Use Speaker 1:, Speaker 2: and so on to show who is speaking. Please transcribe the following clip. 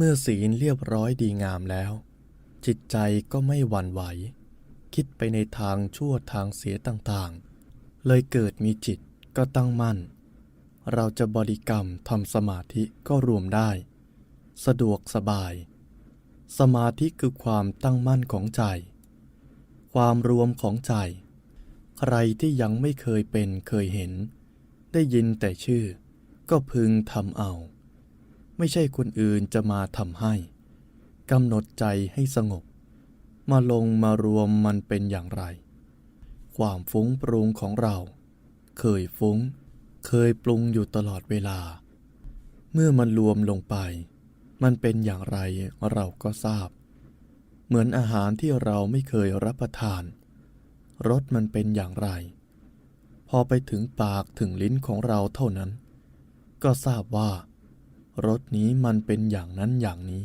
Speaker 1: เมื่อศีลเรียบร้อยดีงามแล้ว จิตใจก็ไม่หวั่นไหว คิดไปในทางชั่วทางเสียต่างๆ เลยเกิดมีจิตก็ตั้งมั่น เราจะบริกรรมทำสมาธิก็รวมได้ สะดวกสบาย สมาธิคือความตั้งมั่นของใจ ความรวมของใจ ใครที่ยังไม่เคยเป็นเคยเห็น ได้ยินแต่ชื่อ ก็พึงทำเอา ไม่ใช่คนอื่นจะมาทำให้กำหนดใจให้สงบ มาลงมารวมมันเป็นอย่างไร ความฟุ้งปรุงของเรา เคยฟุ้ง เคยปรุงอยู่ตลอดเวลา เมื่อมันรวมลงไป มันเป็นอย่างไรเราก็ทราบ เหมือนอาหารที่เราไม่เคยรับประทานรสมันเป็นอย่างไร พอไปถึงปากถึงลิ้นของเราเท่านั้น ก็ทราบว่า รถนี้มันเป็นอย่างนั้นอย่างนี้